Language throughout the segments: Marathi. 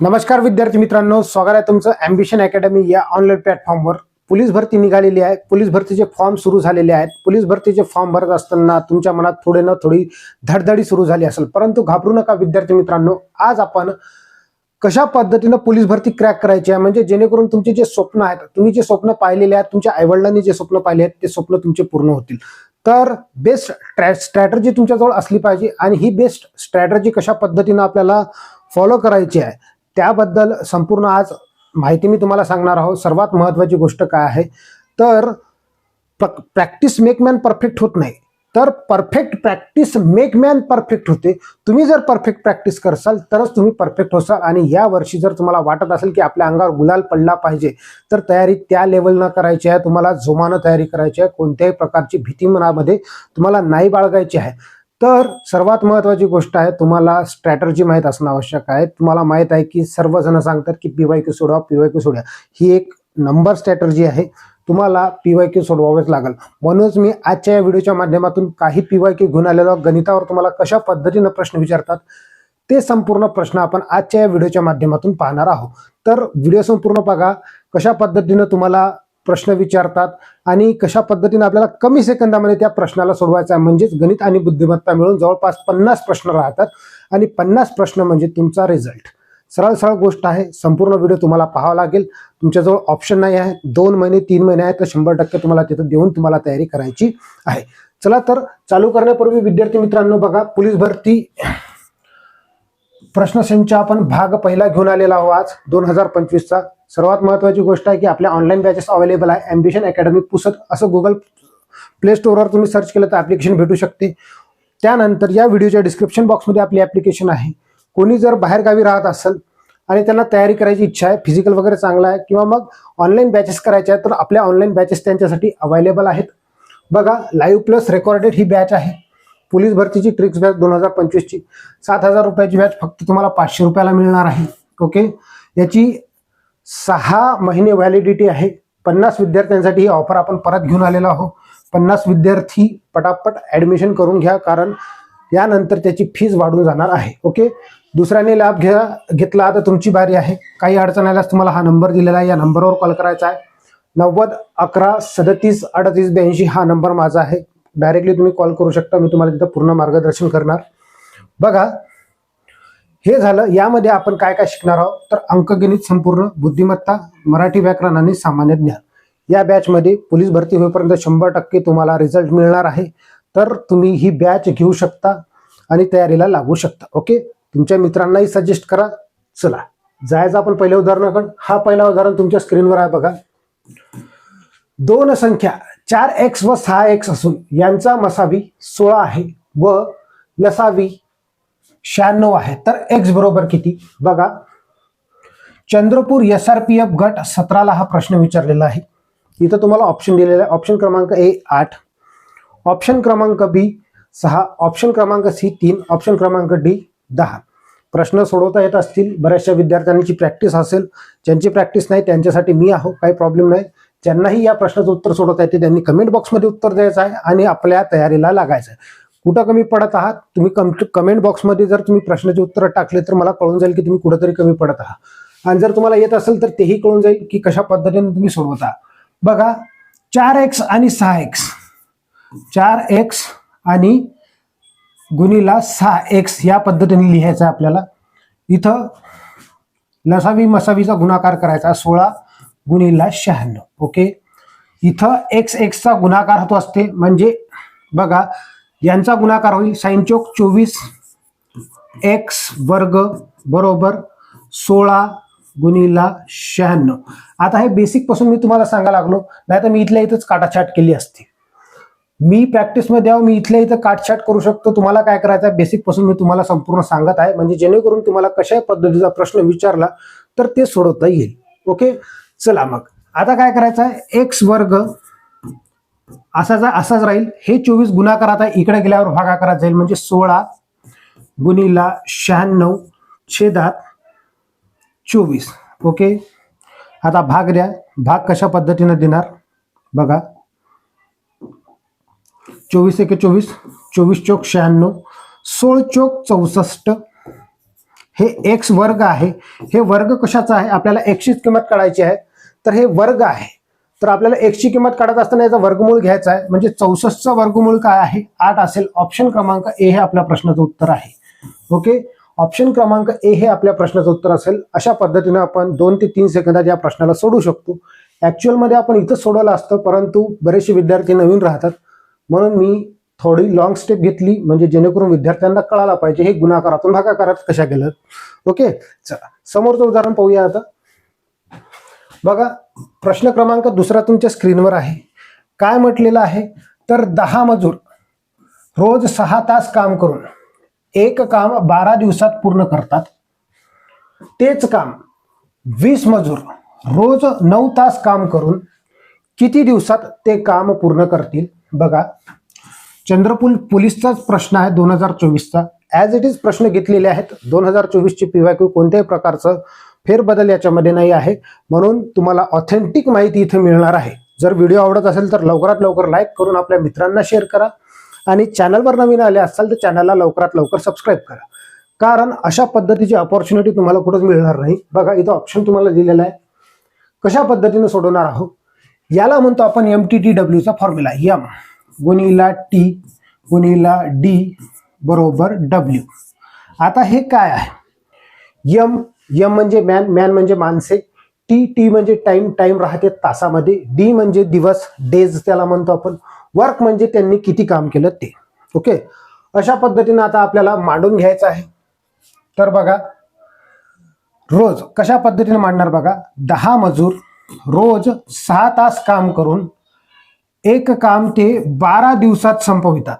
नमस्कार विद्यार्थी मित्रांनो स्वागत आहे तुमचं अँबिशन अकॅडमी या ऑनलाईन प्लॅटफॉर्मवर पोलीस भरती निघालेली आहे. पोलीस भरतीचे फॉर्म सुरू झालेले आहेत. पोलीस भरतीचे फॉर्म भरत असताना तुमच्या मनात थोडे ना थोडी धडधडी सुरू झाली असेल. परंतु घाबरू नका विद्यार्थी मित्रांनो आज आपण कशा पद्धतीनं पोलीस भरती क्रॅक करायची आहे? म्हणजे जेणेकरून तुमचे जे स्वप्न आहेत तुम्ही जे स्वप्न पाहिलेले आहेत तुमच्या आईवडिलांनी जे स्वप्न पाहिले आहेत ते स्वप्न तुमचे पूर्ण होतील. तर बेस्ट स्ट्रॅटर्जी तुमच्याजवळ असली पाहिजे आणि ही बेस्ट स्ट्रॅटर्जी कशा पद्धतीनं आपल्याला फॉलो करायची आहे? त्याबद्दल संपूर्ण आज माहिती मी तुम्हाला सांगणार आहोत. सर्वात महत्त्वाची गोष्ट काय आहे? तर प्रॅक्टिस मेक मॅन परफेक्ट होत नाही. तर perfect practice make man perfect होते. तुम्ही जर परफेक्ट प्रॅक्टिस करसाल तरच तुम्ही परफेक्ट होसाल. आणि या वर्षी जर तुम्हाला वाटत असेल की आपल्या अंगावर गुलाल पडला पाहिजे तर तयारी त्या लेवलनं करायची आहे. तुम्हाला जोमानं तयारी करायची आहे. कोणत्याही प्रकारची भीती मनामध्ये तुम्हाला नाही बाळगायची आहे. तर सर्वात महत्त्वाची गोष्ट आहे तुम्हाला स्ट्रॅटर्जी माहीत असणं आवश्यक आहे. तुम्हाला माहीत आहे की सर्वजण सांगतात की पी वाय क्यू सोडवा पी वाय क्यू सोडवा. ही एक नंबर स्ट्रॅटर्जी आहे. तुम्हाला पी वाय क्यू सोडवावेच लागेल. म्हणूनच मी आजच्या या व्हिडिओच्या माध्यमातून काही पी वाय क्यू घेऊन आलेलो गणितावर तुम्हाला कशा पद्धतीनं प्रश्न विचारतात ते संपूर्ण प्रश्न आपण आजच्या या व्हिडिओच्या माध्यमातून पाहणार आहोत. तर व्हिडिओ संपूर्ण बघा. कशा पद्धतीनं तुम्हाला प्रश्न विचारतात आणि कशा पद्धतीने आपल्याला कमी सेकंदामध्ये त्या प्रश्नाला सोडवायचा आहे? म्हणजेच गणित आणि बुद्धिमत्ता मिळून जवळपास पन्नास प्रश्न राहतात आणि पन्नास प्रश्न म्हणजे तुमचा रिझल्ट सरळ सरळ गोष्ट आहे संपूर्ण व्हिडिओ तुम्हाला पाहावा लागेल. तुमच्याजवळ ऑप्शन नाही आहे दोन महिने तीन महिने आहेत तर शंभर टक्के तुम्हाला तिथं देऊन तुम्हाला तयारी करायची आहे. चला तर चालू करण्यापूर्वी विद्यार्थी मित्रांनो बघा पोलीस भरती. प्रश्नसंच आपण भाग पहिला घेऊन आलेला आहो आज दोन हजार पंचवीसचा. सर्वात महत्त्वाची गोष्ट आहे की आपल्या ऑनलाईन बॅचेस अवेलेबल आहे. ॲम्बिशन अकॅडमी पुसत असं गुगल प्ले स्टोअरवर तुम्ही सर्च केलं तर ॲप्लिकेशन भेटू शकते. त्यानंतर या व्हिडिओच्या डिस्क्रिप्शन बॉक्समध्ये आपली ॲप्लिकेशन आहे. कोणी जर बाहेरगावी राहत असेल आणि त्यांना तयारी करायची इच्छा आहे फिजिकल वगैरे चांगला आहे किंवा मग ऑनलाईन बॅचेस करायचे आहेत तर आपल्या ऑनलाईन बॅचेस त्यांच्यासाठी अवेलेबल आहेत. बघा लाईव्ह प्लस रेकॉर्डेड ही बॅच आहे. पोलीस भरतीची ट्रिक्स बॅच दोन हजार पंचवीसची. सात हजार रुपयाची बॅच फक्त तुम्हाला पाचशे रुपयाला मिळणार आहे. ओके याची सहा महिने व्हॅलिडिटी आहे. पन्नास विद्यार्थ्यांसाठी ही ऑफर आपण परत घेऊन आलेलो आहोत. पन्नास विद्यार्थी पटापट ॲडमिशन करून घ्या कारण यानंतर त्याची फीज वाढून जाणार आहे. ओके दुसऱ्याने लाभ घ्या घेतला तर तुमची बारी आहे. काही अडचण आल्यास तुम्हाला हा नंबर दिलेला आहे. या नंबरवर कॉल करायचा आहे. नव्वद अकरा सदतीस अडतीस ब्याऐंशी हा नंबर माझा आहे. डायरेक्टली तुम्ही कॉल करू शकता. मी तुम्हाला तिथं पूर्ण मार्गदर्शन करणार. बघा हे झालं यामध्ये आपण काय काय शिकणार आहोत? तर अंकगणित संपूर्ण बुद्धिमत्ता मराठी व्याकरण आणि सामान्य ज्ञान. या बॅचमध्ये पोलीस भरती होईपर्यंत शंभर टक्के तुम्हाला रिझल्ट मिळणार आहे. तर तुम्ही ही बॅच घेऊ शकता आणि तयारीला लागू शकता. ओके? तुमच्या मित्रांनाही सजेस्ट करा. चला. जायचं आपण पहिल्या उदाहरणाकडे. हा पहिला उदाहरण तुमच्या स्क्रीनवर आहे बघा. दोन संख्या चार एक्स व सहा एक्स असून यांचा मसावी सोळा आहे व लसावी शहाण्णव आहे. तर एक्स बरोबर किती? बघा. Chandrapur S R P F गट सतराला हा प्रश्न विचारलेला आहे. इथं तुम्हाला ऑप्शन दिलेला आहे. ऑप्शन क्रमांक ए आठ. ऑप्शन क्रमांक बी सहा. ऑप्शन क्रमांक सी तीन. ऑप्शन क्रमांक डी दहा. प्रश्न सोडवता येत असतील. बऱ्याचशा विद्यार्थ्यांची प्रॅक्टिस असेल. ज्यांची प्रॅक्टिस नाही त्यांच्यासाठी मी आहो. काही प्रॉब्लेम नाही. ज्यांनाही या प्रश्नाचं उत्तर सोडवता येते त्यांनी कमेंट बॉक्समध्ये उत्तर द्यायचं आहे आणि आपल्या तयारीला लागायचं आहे. कुठं कमी पडत आहात? तुम्ही कम कमेंट बॉक्समध्ये जर तुम्ही प्रश्नाचे उत्तर टाकले तर मला कळून जाईल की तुम्ही कुठंतरी कमी पडत आहात. आणि जर तुम्हाला येत असेल तर तेही कळून जाईल की कशा पद्धतीने तुम्ही सोडवता बघा चार एक्स आणि सहा एक्स चार एक्स आणि गुणीला सहा एक्स या पद्धतीने लिहायचं आहे आपल्याला. इथं लसावी मसावीचा गुणाकार करायचा सोळा गुणीला शहाण्णव. ओके? इथं एक्स एक्सचा गुणाकार होतो असते म्हणजे बघा यांचा गुणाकार होईल. साईन चौक चोवीस एक्स वर्ग बरोबर सोळा गुणीला शहाण्णव. आता हे बेसिकपासून मी तुम्हाला सांगायला लागलो. नाही तर मी इथल्या इथंच काटाछाट केली असती. मी प्रॅक्टिसमध्ये आहो मी इथल्या इथं काटछाट करू शकतो. तुम्हाला काय करायचं आहे? बेसिकपासून मी तुम्हाला संपूर्ण सांगत आहे. म्हणजे जेणेकरून तुम्हाला कशा पद्धतीचा प्रश्न विचारला तर ते सोडवता येईल. ओके चला मग. आता काय करायचं आहे? एक्स वर्ग असाच असाच राहील. हे चोवीस गुणाकार आता इकडे गेल्यावर भागाकारात जाईल. म्हणजे सोळा गुणीला शहाण्णव छेदात चोवीस. ओके? आता भाग द्या. भाग कशा पद्धतीनं देणार? बघा. चोवीस एके चोवीस. चोवीस चौक शहाण्णव. सोळ चौक चौसष्ट. हे एक्स वर्ग आहे. हे वर्ग कशाचा आहे? आपल्याला एक्सचीच किंमत काढायची आहे. तर हे वर्ग आहे. तर आपल्याला एक्सची किंमत काढत असताना याचा वर्गमूळ घ्यायचा आहे. म्हणजे चौसष्टचा वर्गमूळ काय आहे? आठ असेल. ऑप्शन क्रमांक ए हे आपल्या प्रश्नाचं उत्तर आहे. ओके ऑप्शन क्रमांक ए हे आपल्या प्रश्नाचं उत्तर असेल. अशा पद्धतीनं आपण दोन ते तीन सेकंदात या प्रश्नाला सोडू शकतो. ॲक्च्युअलमध्ये आपण इथं सोडवलं असतं परंतु बरेचसे विद्यार्थी नवीन राहतात. म्हणून मी थोडी लॉंग स्टेप घेतली. म्हणजे जेणेकरून विद्यार्थ्यांना कळायला पाहिजे. हे गुणाकारातून भागाकारात कशा गेलं? ओके चला. समोरचं उदाहरण पाहूया आता. बघा प्रश्न क्रमांक दुसरा तुमच्या स्क्रीनवर आहे. काय म्हटलेलं आहे? तर दहा मजूर रोज सहा तास काम करून एक काम बारा दिवसात पूर्ण करतात. तेच काम वीस मजूर रोज नऊ तास काम करून किती दिवसात ते काम पूर्ण करतील? बघा चंद्रपूर पोलीसचाच प्रश्न आहे दोन हजार चोवीसचा. ॲज इट इज प्रश्न घेतलेले आहेत. दोन हजार चोवीसची पी वाय क्यू कोणत्याही प्रकारचं फेरबदल याच्यामध्ये नाही आहे. म्हणून तुम्हाला ऑथेंटिक माहिती इथे मिळणार आहे. जर व्हिडिओ आवडत असेल तर लवकरात लवकर लाईक करून आपल्या मित्रांना शेअर करा. आणि चॅनलवर नवीन आले असाल तर चॅनलला लवकरात लवकर सबस्क्राईब करा. कारण अशा पद्धतीची अपॉर्च्युनिटी तुम्हाला कुठंच मिळणार नाही. बघा इथं ऑप्शन तुम्हाला दिलेला आहे. कशा पद्धतीने सोडवणार आहोत? याला म्हणतो आपण एम टी टी डब्ल्यूचा फॉर्म्युला यम गुणिला टी गुणिला डी बरोबर डब्ल्यू आता हे काय आहे? यम यम म्हणजे मॅन मॅन म्हणजे माणसे. टी टी म्हणजे टाइम टाइम राहते तासामध्ये. डी म्हणजे दिवस डेज त्याला म्हणतो आपण. वर्क म्हणजे त्यांनी किती काम केलं ते. ओके अशा पद्धतीनं आता आपल्याला मांडून घ्यायचं आहे. तर बघा रोज कशा पद्धतीने मांडणार बघा? दहा मजूर रोज सहा तास काम करून एक काम ते बारा दिवसात संपवितात.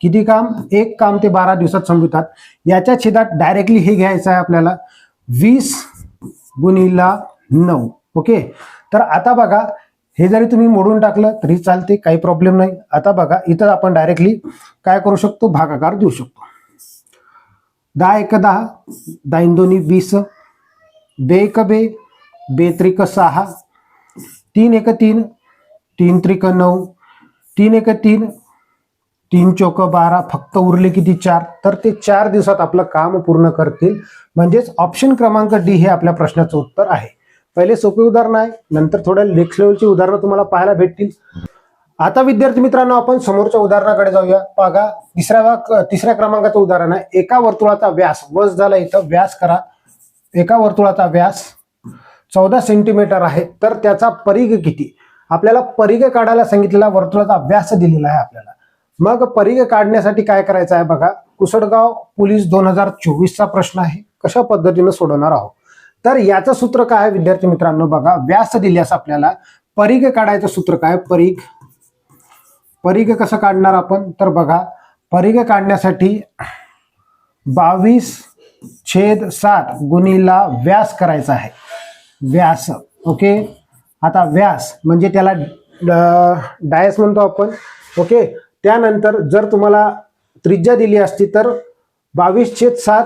किती काम? एक काम ते बारा दिवसात संपवितात. याच्या छेदात डायरेक्टली हे घ्यायचं आहे आपल्याला. वीस गुणिला नऊ. ओके? तर आता बघा हे जरी तुम्ही मोडून टाकलं तरी चालते काही प्रॉब्लेम नाही. आता बघा इथं आपण डायरेक्टली काय करू शकतो? भागाकार देऊ शकतो. दहा एक दहा दाईन दोन्ही वीस बे एक बे बे त्रिक सहा तीन एक तीन तीन त्रिक नऊ तीन एक तीन तीन चौक बारा फक्त उरले किती चार? तर ते चार दिवसात आपलं काम पूर्ण करतील. म्हणजेच ऑप्शन क्रमांक डी हे आपल्या प्रश्नाचं उत्तर आहे. पहिले सोपी उदाहरण आहे नंतर थोड्या नेक्स्ट लेवलची उदाहरणं तुम्हाला पाहायला भेटतील. आता विद्यार्थी मित्रांनो आपण समोरच्या उदाहरणाकडे जाऊया. बघा तिसऱ्या वा- तिसऱ्या क्रमांकाचं उदाहरण आहे. एका वर्तुळाचा व्यास वस झाला इथं व्यास करा. एका वर्तुळाचा व्यास चौदा सेंटीमीटर आहे. तर त्याचा परिघ किती? आपल्याला परिघ काढायला सांगितलेला वर्तुळाचा व्यास दिलेला आहे आपल्याला. मग परिघ काढण्यासाठी काय करायचं आहे बघा. कुसडगाव पोलीस दोन हजार चोवीसचा प्रश्न आहे. कशा पद्धतीनं सोडवणार आहोत? तर याचं सूत्र काय आहे विद्यार्थी मित्रांनो बघा. व्यास दिल्यास आपल्याला परिघ काढायचं सूत्र काय? परिघ. परिघ कसं काढणार आपण? तर बघा परिघ काढण्यासाठी बावीस छेद सात गुणीला व्यास करायचा आहे. व्यास ओके? आता व्यास म्हणजे त्याला डायस म्हणतो आपण. ओके? त्यानंतर जर तुम्हाला त्रिज्या दिली असती तर बावीस छेद सात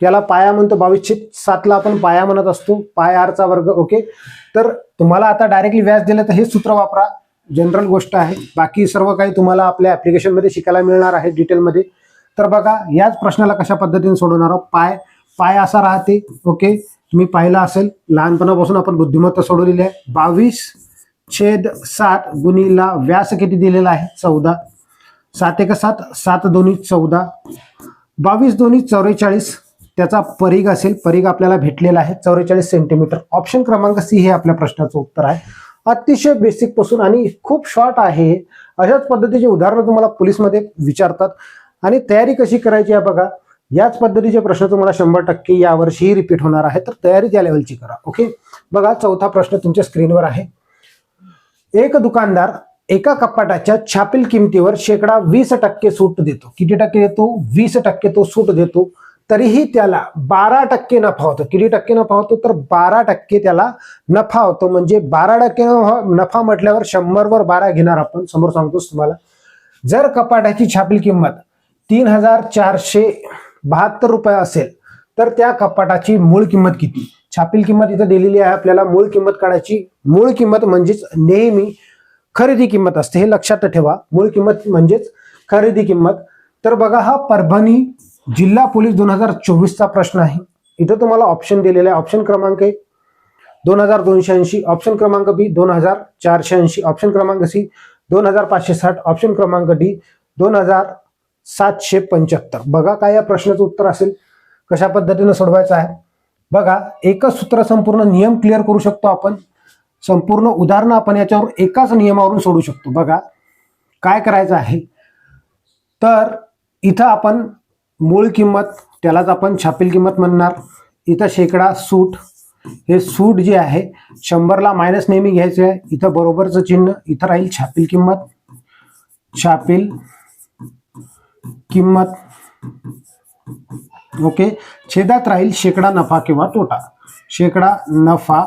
त्याला पाया म्हणतो बावीस छेद सातला आपण पाया म्हणत असतो पाय आरचा वर्ग ओके? तर तुम्हाला आता डायरेक्टली व्याज दिलं तर हे सूत्र वापरा. जनरल गोष्ट आहे. बाकी सर्व काही तुम्हाला आपल्या ॲप्लिकेशनमध्ये शिकायला मिळणार आहे डिटेलमध्ये तर बघा याच प्रश्नाला कशा पद्धतीने सोडवणार आहोत? पाय पाय असा राहते ओके? तुम्ही पाहिलं असेल लहानपणापासून आपण बुद्धिमत्ता सोडवलेली आहे. बावीस छेद सात गुणीला व्यास किती दिलेला आहे? चौदा. सात एक सात सात दोन्ही चौदा. बावीस दोन्ही चौवेचाळीस. त्याचा परीघ असेल परीघ आपल्याला भेटलेला आहे चौवेचाळीस सेंटीमीटर ऑप्शन क्रमांक सी हे आपल्या प्रश्नाचं उत्तर आहे. अतिशय बेसिकपासून आणि खूप शॉर्ट आहे. अशाच पद्धतीचे उदाहरणं तुम्हाला पोलीसमध्ये विचारतात. आणि तयारी कशी करायची आहे बघा. याच पद्धतीचे प्रश्न तुम्हाला शंभर टक्के यावर्षीही रिपीट होणार आहे. तर तयारी त्या लेवलची करा. ओके बघा चौथा प्रश्न तुमच्या स्क्रीनवर आहे. एक दुकानदार एका कपाटाच्या छापील किमतीवर शेकडा वीस टक्के सूट देतो. किती टक्के देतो? वीस टक्के तो सूट देतो. तरीही त्याला बारा टक्के नफा होतो. किती टक्के नफा होतो? तर बारा टक्के त्याला नफा होतो. म्हणजे बारा टक्के नफा- म्हटल्यावर शंभरवर बारा घेणार आपण. समोर सांगतोच तुम्हाला. जर कपाटाची छापील किंमत तीन हजार चारशे बहात्तर रुपये असेल तर त्या कपाटाची मूळ किंमत किती? छापील किंमत इथं दिलेली आहे आपल्याला. मूळ किंमत काढायची. मूळ किंमत म्हणजेच नेहमी खरेदी किंमत असते हे लक्षात ठेवा. मूळ किंमत म्हणजेच खरेदी किंमत. तर बघा हा परभणी जिल्हा पोलीस दोन हजार चोवीसचा प्रश्न आहे. इथं तुम्हाला ऑप्शन दिलेला आहे. ऑप्शन क्रमांक एक दोन हजार दोनशे ऐंशी. ऑप्शन क्रमांक बी दोन हजार चारशे ऐंशी. ऑप्शन क्रमांक सी दोन हजार पाचशे साठ. ऑप्शन क्रमांक डी दोन हजार सातशे पंच्याहत्तर. बघा काय या प्रश्नाचं उत्तर असेल. कशा पद्धतीनं सोडवायचं आहे. बघा एकच सूत्र संपूर्ण नियम क्लिअर करू शकतो आपण. संपूर्ण उदाहरणं आपण याच्यावर एकाच नियमावरून सोडू शकतो. बघा काय करायचं आहे? तर इथं आपण मूळ किंमत त्यालाच आपण छापील किंमत म्हणणार. इथं शेकडा सूट. हे सूट जे आहे शंभरला मायनस नेहमी घ्यायचे आहे. इथं बरोबरचं चिन्ह इथं राहील छापील किंमत. छापील किंमत. ओके? छेदात राहील शेकडा नफा किंवा तोटा. शेकडा नफा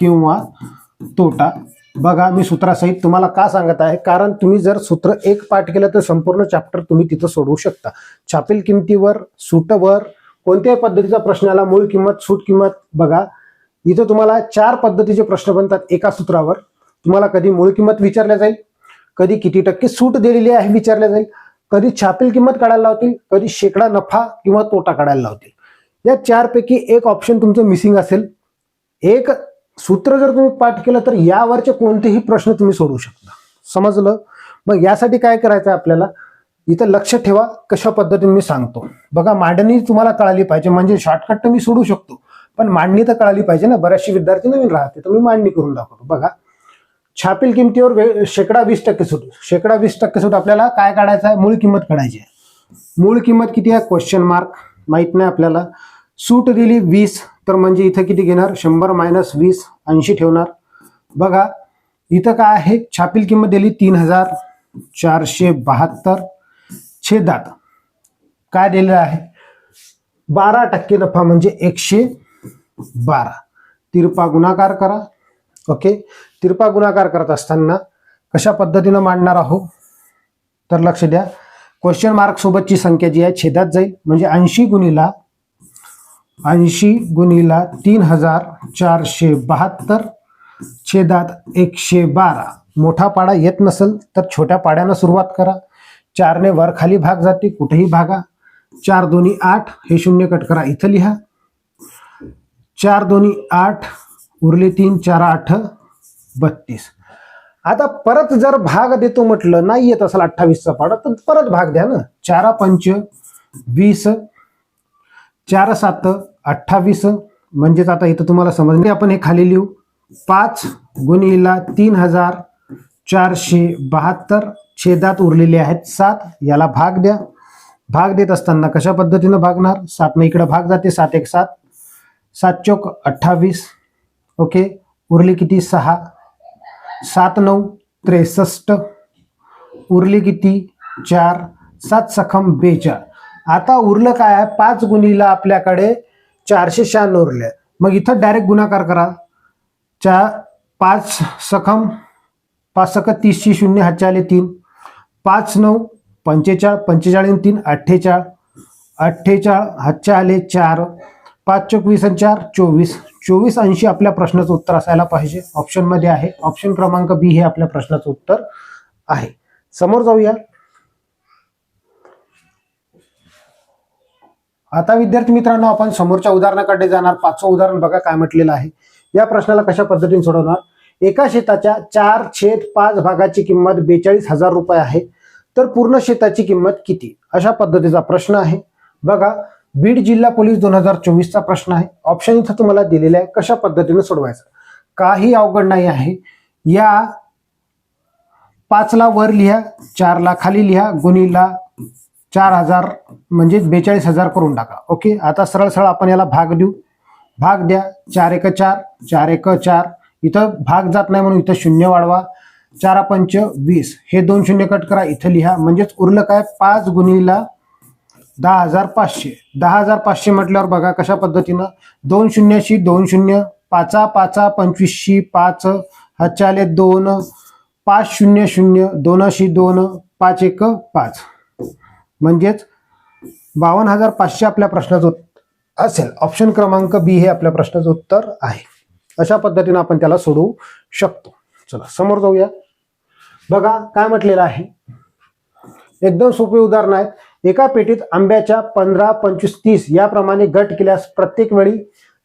किंवा तोटा. बघा मी सूत्रासहित तुम्हाला का सांगत आहे? कारण तुम्ही जर सूत्र एक पाठ केलं तर संपूर्ण चॅप्टर तुम्ही तिथं सोडवू शकता. छापील किमतीवर सूटवर कोणत्याही पद्धतीचा प्रश्न आला मूळ किंमत सूट किंमत बघा. इथं तुम्हाला चार पद्धतीचे प्रश्न बनतात एका सूत्रावर. तुम्हाला कधी मूळ किंमत विचारल्या जाईल कधी किती टक्के सूट दिलेली आहे विचारल्या जाईल कधी छापील किंमत काढायला लावतील कधी शेकडा नफा किंवा तोटा काढायला लावतील. या चारपैकी एक ऑप्शन तुमचं मिसिंग असेल. एक सूत्र जर तुम्ही पाठ केलं तर यावरचे कोणतेही प्रश्न तुम्ही सोडवू शकता. समजलं? मग यासाठी काय करायचं आहे आपल्याला? इथं लक्ष ठेवा कशा पद्धतीने मी सांगतो. बघा मांडणी तुम्हाला कळाली पाहिजे म्हणजे शॉर्टकट तर मी सोडू शकतो. पण मांडणी तर कळाली पाहिजे ना बऱ्याचशे विद्यार्थी नवीन राहते तर मी मांडणी करून दाखवतो. बघा छापील किमतीवर शेकडा वीस टक्के सूट. शेकडा वीस टक्के सूट आपल्याला काय काढायचं आहे? मूळ किंमत काढायची आहे. मूळ किंमत किती आहे? क्वेश्चन मार्क माहीत नाही आपल्याला. सूट दिली वीस तर म्हणजे इथं किती घेणार? शंभर मायनस वीस ऐंशी ठेवणार. बघा इथं काय आहे? छापील किंमत दिली तीन हजार चारशे बहात्तर छेदात. काय दिलेलं आहे? बारा टक्के नफा म्हणजे एकशे बारा. तिरपा गुणाकार करा. ओके? तिरपा गुणाकार करत असताना कशा पद्धतीनं मांडणार आहोत? तर लक्ष द्या. क्वेश्चन मार्क सोबतची संख्या जी आहे छेदात जाईल. म्हणजे ऐंशी गुणीला ऐंशी गुणीला तीन हजार चारशे बहात्तर छेदात एकशे बारा. मोठा पाडा येत नसेल तर छोट्या पाड्यानं सुरुवात करा. चारने वर खाली भाग जाते कुठेही भागा. चार दोन्ही आठ हे शून्य कट करा. इथं लिहा. चार दोन्ही आठ उरले तीन चार आठ बत्तीस. आता परत जर भाग देतो म्हटलं नाही येत असेल अठ्ठावीसचा पाडा तर परत भाग द्या ना. चारा पंच वीस चार सात अठ्ठावीस म्हणजेच आता इथं तुम्हाला समजणे आपण हे खाली लिहू. पाच गुणीला तीन हजार चारशे बहात्तर छेदात उरलेले आहेत सात. याला भाग द्या. भाग देत असताना कशा पद्धतीनं भागणार? सातनं इकडं भाग जाते. सात एक सात. सात चौक अठ्ठावीस. ओके. उरली किती? सहा. सात नऊ त्रेसष्ट. उरली किती? चार. सात सखम बेचार आता उरलं काय? आहे पाच गुणीला आपल्याकडे चारशे शहाण्णव उरले. मग इथं डायरेक्ट गुणाकार करा. चा पाच सखम पाच सख तीसशे शून्य हातचे आले तीन. पाच नऊ पंचेचाळ पंचेचाळीस तीन अठ्ठेचाळ. अठ्ठेचाळ हातचे आले चार. पाच चोवीस आणि चार चोवीस. चोवीस ऐंशी आपल्या प्रश्नाचं उत्तर असायला पाहिजे. ऑप्शनमध्ये आहे. ऑप्शन क्रमांक बी हे आपल्या प्रश्नाचं उत्तर आहे. समोर जाऊया. आता विद्यार्थी मित्रांनो आपण समोरच्या उदाहरणाकडे जाणार. पाचवं उदाहरण बघा काय म्हटलेलं आहे. या प्रश्नाला कशा पद्धतीने सोडवणार? एका शेताच्या चार छेद पाच भागाची किंमत बेचाळीस हजार रुपये आहे. तर पूर्ण शेताची किंमत किती? अशा पद्धतीचा प्रश्न आहे. बघा बीड जिल्हा पोलीस दोन हजार चोवीसचा प्रश्न आहे. ऑप्शन इथं तुम्हाला दिलेला आहे कशा पद्धतीने सोडवायचं. काही अवघड नाही आहे. या पाचला वर लिहा चारला खाली लिहा गुणीला चार हजार म्हणजे बेचाळीस हजार करून टाका. ओके आता सरळ सरळ आपण याला भाग देऊ. भाग द्या. चार एक चार चार एक चार. इथं भाग जात नाही म्हणून इथं शून्य वाढवा. चारा पंच वीस. हे दोन शून्य कट करा. इथं लिहा. म्हणजेच उरलं काय? पाच गुणीला दहा हजार पाचशे. दहा हजार पाचशे म्हटल्यावर बघा कशा पद्धतीनं दोन शून्याशी दोन शून्य पाचा पाचा पंचवीसशी पाच हच्चाले दोन पाच शून्य शून्य दोनशी दोन पाच एक पाच. म्हणजेच बावन्न हजार पाचशे आपल्या प्रश्नाचं असेल. ऑप्शन क्रमांक बी हे आपल्या प्रश्नाचं उत्तर आहे. अशा पद्धतीनं आपण त्याला सोडवू शकतो. चला समोर जाऊया. बघा काय म्हटलेलं आहे? एकदम सोपे उदाहरण आहे एका पेटीत आंब्याच्या पंधरा पंचवीस तीस याप्रमाणे गट केल्यास प्रत्येक वेळी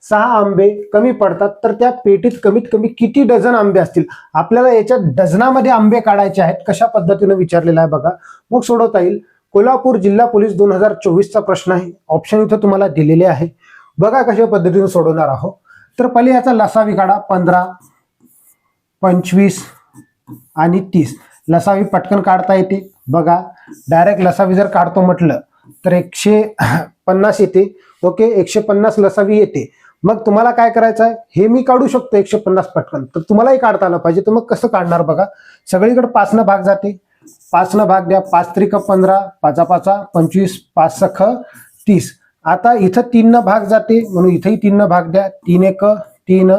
सहा आंबे कमी पडतात. तर त्या पेटीत कमीत कमी किती डझन आंबे असतील? आपल्याला याच्या डझनामध्ये आंबे काढायचे आहेत. कशा पद्धतीनं विचारलेला आहे बघा. मग सोडवता येईल. कोल्हापूर जिल्हा पोलीस दोन हजार चोवीसचा प्रश्न आहे. ऑप्शन इथं तुम्हाला दिलेले आहे. बघा कशा पद्धतीने सोडवणार आहोत. तर पहिले याचा लसावी काढा पंधरा पंचवीस आणि तीस. लसावी पटकन काढता येते. बघा डायरेक्ट लसावी जर काढतो म्हटलं तर एकशे पन्नास येते. ओके एकशे पन्नास लसावी येते. मग तुम्हाला काय करायचं आहे? हे मी काढू शकतो एकशे पन्नास पटकन. तर तुम्हालाही काढता आलं पाहिजे. तर मग कसं काढणार बघा? सगळीकडे पाचनं भाग जाते. पाचनं भाग द्या. पाच त्रिक पंधरा पाचा पाचा पंचवीस पाच सख तीस. आता इथं तीननं भाग जाते म्हणून इथंही तीननं भाग द्या. तीन एक तीन.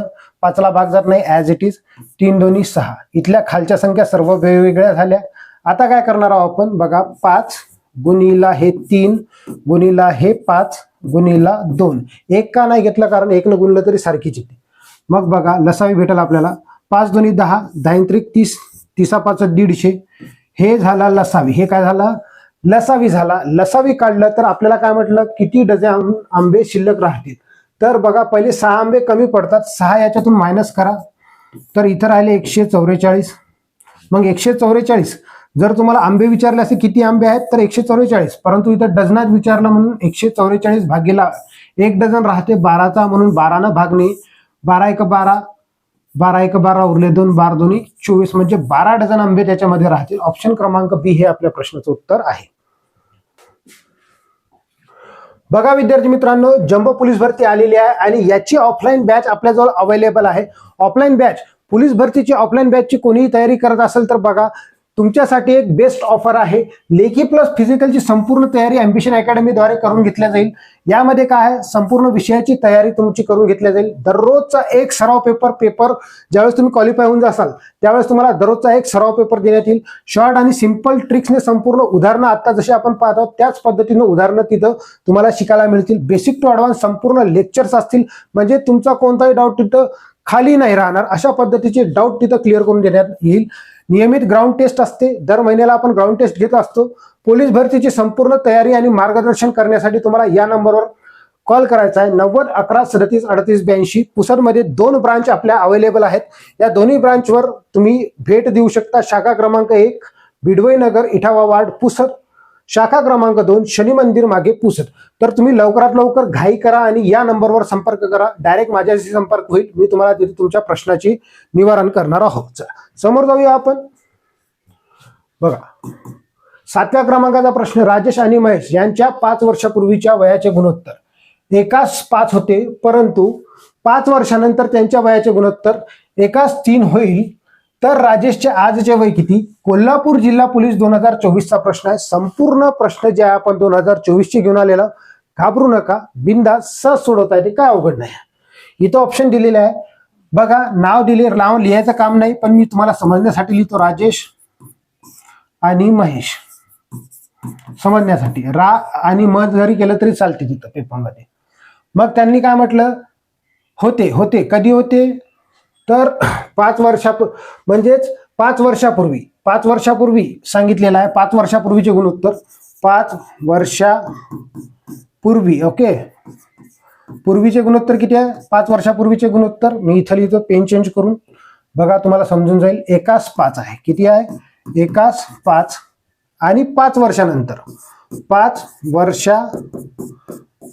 पाचला भाग जात नाही ॲज इट इज तीन दोन्ही सहा. इथल्या खालच्या संख्या सर्व वेगवेगळ्या झाल्या. आता काय करणार आहोत आपण? बघा पाच गुणीला हे तीन गुणीला हे पाच गुणीला दोन. एक का नाही घेतलं? कारण एकनं गुणलं तरी सारखीच येते. मग बघा लसावी भेटेल आपल्याला. पाच दोन्ही दहा. दहात्रिक तीस. तिसा पाच दीडशे. हे झाला लसावी. हे काय झालं? लसावी झाला. लसावी काढलं तर आपल्याला काय म्हटलं? किती डझन आंबे शिल्लक राहतील? तर बघा पहिले सहा आंबे कमी पडतात. सहा याच्यातून मायनस करा. तर इथं राहिले एकशे चौवेचाळीस. मग एकशे चौवेचाळीस. जर तुम्हाला आंबे विचारले असे किती आंबे आहेत तर एकशे चौवेचाळीस. परंतु इथं डझनात विचारलं म्हणून एकशे चौवेचाळीस भागीला एक डझन राहते बाराचा म्हणून बारानं भागणे. बारा एक बारा. बारा एक बारा उरले दोन बार दोन्ही चोवीस म्हणजे बारा डझन आंबे त्याच्यामध्ये राहतील. ऑप्शन क्रमांक बी हे आपल्या प्रश्नाचं उत्तर आहे. बघा विद्यार्थी मित्रांनो जम्बो पोलीस भरती आलेली आहे आणि याची ऑफलाईन बॅच आपल्याजवळ अवेलेबल आहे. ऑफलाईन बॅच पोलीस भरतीची ऑफलाईन बॅचची कोणीही तयारी करत असेल तर बघा तुमच्यासाठी एक बेस्ट ऑफर आहे. लेखी प्लस फिजिकलची संपूर्ण तयारी अँबिशन अकॅडमीद्वारे करून घेतल्या जाईल. यामध्ये काय आहे? संपूर्ण विषयाची तयारी तुमची करून घेतल्या जाईल. दररोजचा एक सराव पेपर पेपर ज्यावेळेस तुम्ही क्वालिफाय होऊन जासाल त्यावेळेस तुम्हाला दररोजचा एक सराव पेपर देण्यात येईल. शॉर्ट आणि सिंपल ट्रिक्सने संपूर्ण उदाहरणं आता जशी आपण पाहतो त्याच पद्धतीनं उदाहरणं तिथं तुम्हाला शिकायला मिळतील. बेसिक टू ॲडव्हान्स संपूर्ण लेक्चर्स असतील. म्हणजे तुमचा कोणताही डाऊट तिथं खाली नाही राहणार. अशा पद्धतीचे डाऊट तिथं क्लिअर करून देण्यात येईल. नियमित ग्राउंड टेस्ट असते. दर महिन्याला आपण ग्राउंड टेस्ट घेत असतो. पोलीस भरतीची संपूर्ण तयारी आणि मार्गदर्शन करण्यासाठी तुम्हाला या नंबरवर कॉल करायचा आहे. नव्वद अकरा सदतीस अडतीस ब्याऐंशी पुसदमध्ये दोन ब्रांच आपल्या अवेलेबल आहेत. या दोन्ही ब्रांचवर तुम्ही भेट देऊ शकता. शाखा क्रमांक एक बिडवई नगर इठावा वार्ड पुसद शाखा क्रमांक दोन शनी मंदिर मागे पुसत. तर तुम्ही लवकरात लवकर घाई करा आणि या नंबरवर संपर्क करा. डायरेक्ट माझ्याशी संपर्क होईल. मी तुम्हाला तिथे तुमच्या प्रश्नाची निवारण करणार आहोत. समोर जाऊया आपण. बघा. सातव्या क्रमांकाचा प्रश्न राजेश आणि महेश यांच्या पाच वर्षापूर्वीच्या वयाचे गुणोत्तर. एकाच पाच होते परंतु पाच वर्षानंतर त्यांच्या वयाचे गुणोत्तर एकाच तीन होईल. तर राजेशचे आजचे वय किती? कोल्हापूर जिल्हा पोलीस दोन हजार चोवीसचा प्रश्न आहे. संपूर्ण प्रश्न जे आहे आपण दोन हजार चोवीसचे घेऊन आलेला. घाबरू नका. बिंदा सहज सोडवता येते काय अवघड नाही. इथं ऑप्शन दिलेलं आहे. बघा नाव दिले नाव लिहायचं काम नाही पण मी तुम्हाला समजण्यासाठी लिहितो राजेश आणि महेश. समजण्यासाठी. रा आणि म जरी केलं तरी चालते तिथं पेपरमध्ये मग त्यांनी काय म्हटलं? होते होते. कधी होते? तर पाच वर्षाप म्हणजेच पाच वर्षापूर्वी पाच वर्षापूर्वी सांगितलेलं आहे पाच वर्षापूर्वीचे गुणोत्तर पाच वर्षापूर्वी ओके? पूर्वीचे गुणोत्तर किती आहे? पाच वर्षापूर्वीचे गुणोत्तर मी इथं लिहितो पेन चेंज करून. बघा तुम्हाला समजून जाईल एकाच पाच आहे. किती आहे? एकाच पाच आणि पाच वर्षानंतर. पाच वर्षा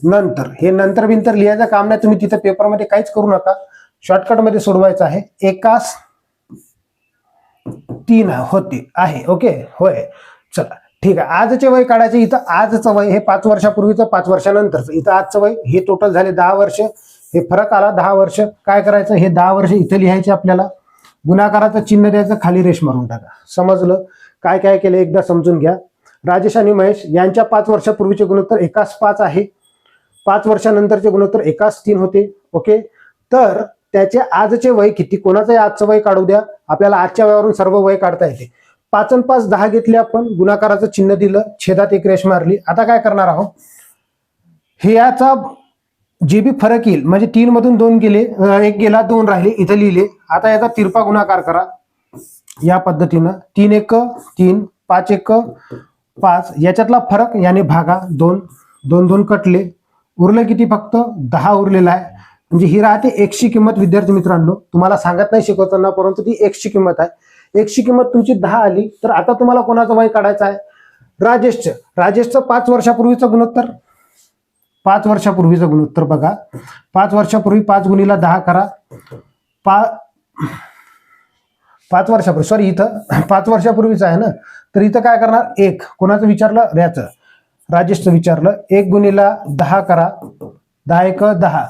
नंतर हे नंतर बिंतर लिहायचं काम नाही तुम्ही तिथं पेपरमध्ये काहीच करू नका. शॉर्टकटमध्ये सोडवायचं आहे. एकास तीन होते आहे ओके? होय. चला ठीक आहे. आजचे वय काढायचे इथं आजचं वय हे पाच वर्षापूर्वीचं पाच वर्षानंतरचं. इथं आजचं वय हे टोटल झाले दहा वर्ष. हे फरक आला दहा वर्ष. काय करायचं? हे दहा वर्ष इथं लिहायचे आपल्याला. गुणाकाराचं चिन्ह द्यायचं खाली रेष मारून टाका. समजलं? काय काय केलं? एकदा समजून घ्या. राजेश आणि महेश यांच्या पाच वर्षापूर्वीचे गुणोत्तर एकाच पाच आहे. पाच वर्षानंतरचे गुणोत्तर एकाच तीन होते ओके? तर त्याचे आजचे वय किती? कोणाचंही आजचं वय काढू द्या. आपल्याला आजच्या वयावरून सर्व वय काढता येते. पाच आणि पाच दहा घेतले आपण गुणाकाराचं चिन्ह दिलं छेदात एक रेष मारली. आता काय करणार आहोत? हे याचा जे बी फरक येईल म्हणजे तीन मधून दोन गेले एक गेला दोन राहिले इथं लिहिले. आता याचा तिरपा गुणाकार करा. या पद्धतीनं तीन एक तीन पाच एक पाच. याच्यातला फरक याने भागा. दोन दोन दोन कटले. उरलं किती फक्त? दहा उरलेला आहे. म्हणजे ही राहते एकशी किंमत विद्यार्थी मित्रांनो. तुम्हाला सांगत नाही शिकवताना परंतु ती एकशी किंमत आहे. एकशी किंमत तुमची दहा आली तर आता तुम्हाला कोणाचं वय काढायचं आहे? राजेशचं. राजेशचं पाच वर्षापूर्वीचं गुणोत्तर. पाच वर्षापूर्वीचं गुणोत्तर बघा. पाच वर्षापूर्वी पाच गुणीला दहा करा. पा पाच वर्षापूर्वी सॉरी इथं. पाच वर्षापूर्वीचं आहे ना? तर इथं काय करणार? एक. कोणाचं विचारलं? याचं. राजेशचं विचारलं. एक गुणीला दहा करा. दहा एक दहा.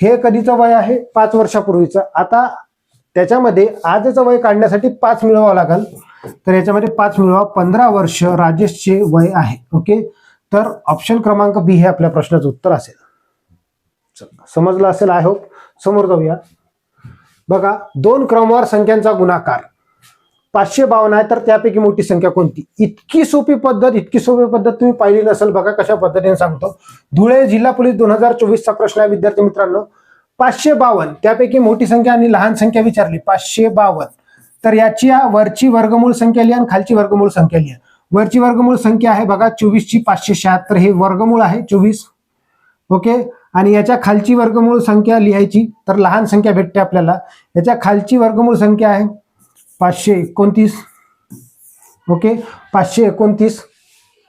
हे कधीचं वय आहे? पाच वर्षापूर्वीचं. आता त्याच्यामध्ये आजचं वय काढण्यासाठी पाच मिळवावं लागेल. तर याच्यामध्ये पाच मिळवा पंधरा वर्ष राजेशचे वय आहे. ओके? तर ऑप्शन क्रमांक बी हे आपल्या प्रश्नाचं उत्तर असेल. समजलं असेल आय होप समोर जाऊया. बघा दोन क्रमवार संख्यांचा गुणाकार. पाचशे बावन्न आहे तर त्यापैकी मोठी संख्या कोणती? इतकी सोपी पद्धत इतकी सोपी पद्धत तुम्ही पाहिली नसेल बघा कशा पद्धतीने सांगतो. धुळे जिल्हा पोलीस दोन हजार चोवीसचा प्रश्न आहे विद्यार्थी मित्रांनो. पाचशे बावन्न त्यापैकी मोठी संख्या आणि लहान संख्या विचारली. पाचशे बावन्न. तर याची वरची वर्गमूळ संख्या लिहा आणि खालची वर्गमूळ संख्या लिहा. वरची वर्गमूळ संख्या आहे बघा चोवीसची पाचशे शहात्तर. हे वर्गमूळ आहे चोवीस. ओके? आणि याच्या खालची वर्गमूळ संख्या लिहायची तर लहान संख्या भेटते आपल्याला. याच्या खालची वर्गमूळ संख्या आहे पाचशे एकोणतीस. ओके? पाचशे एकोणतीस.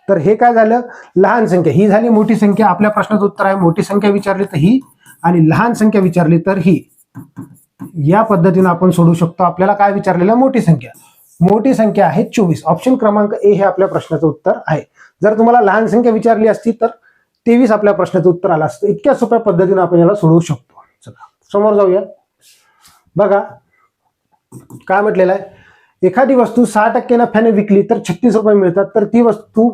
तर हे काय झालं? लहान संख्या. ही झाली मोठी संख्या. आपल्या प्रश्नाचं उत्तर आहे मोठी संख्या विचारली तर ही आणि लहान संख्या विचारली तर ही. या पद्धतीने आपण सोडू शकतो. आपल्याला काय विचारलेलं मोठी संख्या. मोठी संख्या आहे चोवीस. ऑप्शन क्रमांक ए हे आपल्या प्रश्नाचं उत्तर आहे. जर तुम्हाला लहान संख्या विचारली असती तर तेवीस आपल्या प्रश्नाचं उत्तर आलं असतं. इतक्या सोप्या पद्धतीने आपण याला सोडवू शकतो. चला समोर जाऊया बघा काय म्हटलेलं आहे? एखादी वस्तू सहा टक्के नफ्याने विकली तर छत्तीस रुपये मिळतात. तर ती वस्तू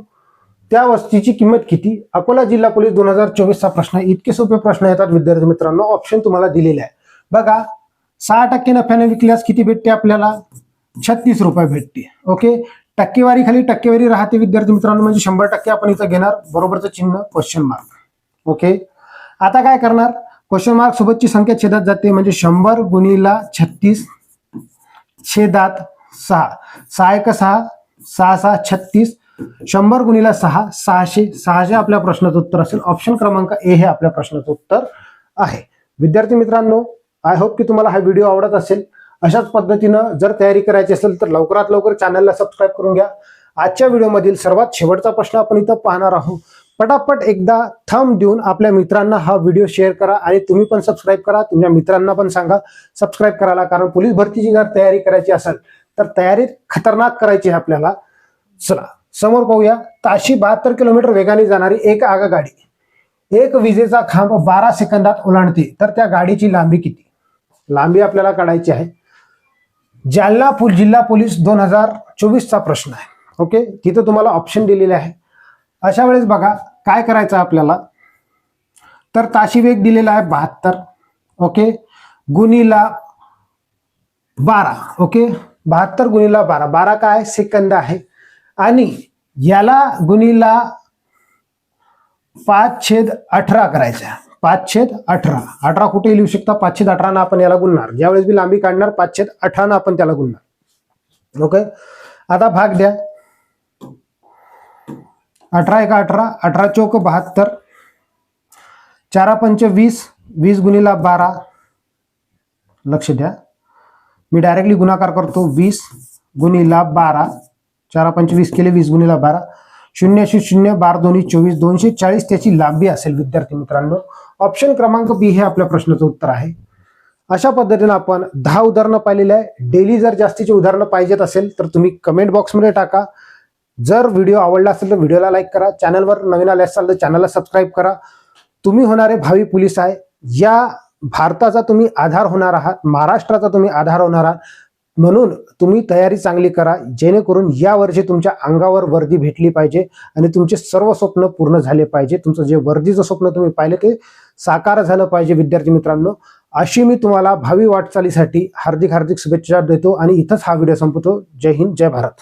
त्या वस्तूची किंमत किती? अकोला जिल्हा पोलीस दोन हजार चोवीसचा प्रश्न. आहे इतके सोपे प्रश्न येतात विद्यार्थी मित्रांनो. ऑप्शन तुम्हाला दिलेले आहे. बघा सहा टक्के नफ्याने विकल्यास किती भेटते आपल्याला? छत्तीस रुपये भेटते. ओके? टक्केवारी खाली टक्केवारी राहते विद्यार्थी मित्रांनो. म्हणजे शंभर टक्के आपण इथं घेणार. बरोबरचं चिन्ह क्वेश्चन मार्क ओके? आता काय करणार? क्वेश्चन मार्क सोबतची संख्या छेदात जाते. म्हणजे शंभर गुणीला छत्तीस. छेदात सहा. सहा एक सहा सहा सहा छत्तीस. शंभर गुणीला सहा सहाशे. सहाशे आपल्या प्रश्नाचं उत्तर असेल. ऑप्शन क्रमांक ए हे आपल्या प्रश्नाचं उत्तर आहे. विद्यार्थी मित्रांनो आय होप की तुम्हाला हा व्हिडिओ आवडत असेल. अशाच पद्धतीनं जर तयारी करायची असेल तर लवकरात लवकर चॅनलला सबस्क्राईब करून घ्या. आजच्या व्हिडिओमधील सर्वात शेवटचा प्रश्न आपण इथं पाहणार आहोत. पटापट एकदा थंब देऊन आपल्या मित्रांना हा व्हिडिओ शेअर करा आणि तुम्ही पण सबस्क्राईब करा. तुमच्या मित्रांना पण सांगा. सबस्क्राईब करायला कारण पोलीस भरतीची जर तयारी करायची असेल तर तयारी खतरनाक करायची आहे आपल्याला. चला समोर पाहूया. ताशी बहात्तर किलोमीटर वेगाने जाणारी एक आगगाडी. एक विजेचा खांब बारा सेकंदात ओलांडते. तर त्या गाडीची लांबी किती? लांबी आपल्याला काढायची आहे. जालना जिल्हा पोलीस दोन हजार चोवीसचा प्रश्न आहे. ओके? तिथं तुम्हाला ऑप्शन दिलेले आहे. अशा वेळेस बघा काय करायचं आपल्याला? तर ताशी वेग दिलेला आहे बहात्तर ओके? गुणीला बारा ओके? बहात्तर गुणीला बारा. बारा काय? सेकंद आहे. आणि याला गुणीला पाच छेद अठरा करायचा आहे. पाच छेद अठरा. अठरा कुठे लिहू शकता? पाच छेद अठरानं आपण याला गुणणार. ज्यावेळेस बी लांबी काढणार पाच छेद अठरानं आपण त्याला गुणणार. ओके? आता भाग द्या. अठरा एका अठरा अठरा चौक बहात्तर चारा पंच वीस वीस गुणीला बारा. लक्ष द्या. मी डायरेक्टली गुणाकार करतो वीस गुणीला बारा. चारा पंचवीस केले वीस गुणीला बारा. शून्य शून्य शून्य बारा दोन्ही चोवीस दोनशे चाळीस. त्याची लांबी असेल विद्यार्थी मित्रांनो. ऑप्शन क्रमांक बी हे आपल्या प्रश्नाचं उत्तर आहे. अशा पद्धतीनं आपण दहा उदाहरणं पाहिलेली आहे. डेली जर जास्तीची उदाहरणं पाहिजेत असेल तर तुम्ही कमेंट बॉक्समध्ये टाका. जर व्हिडिओ आवडला असेल तर व्हिडिओला लाईक करा. चॅनलवर नवीन आले असाल तर चॅनलला सबस्क्राईब करा. तुम्ही होणारे भावी पोलीस आहे. या भारताचा तुम्ही आधार होणार आहात. महाराष्ट्राचा तुम्ही आधार होणार आहात. म्हणून तुम्ही तयारी चांगली करा. जेणेकरून या वर्षी तुमच्या अंगावर वर्दी भेटली पाहिजे आणि तुमचे सर्व स्वप्न पूर्ण झाले पाहिजे. तुमचं जे वर्दीचं स्वप्न तुम्ही पाहिलं ते साकार झालं पाहिजे विद्यार्थी मित्रांनो. अशी मी तुम्हाला भावी वाटचालीसाठी हार्दिक हार्दिक शुभेच्छा देतो आणि इथंच हा व्हिडिओ संपवतो. जय हिंद जय भारत.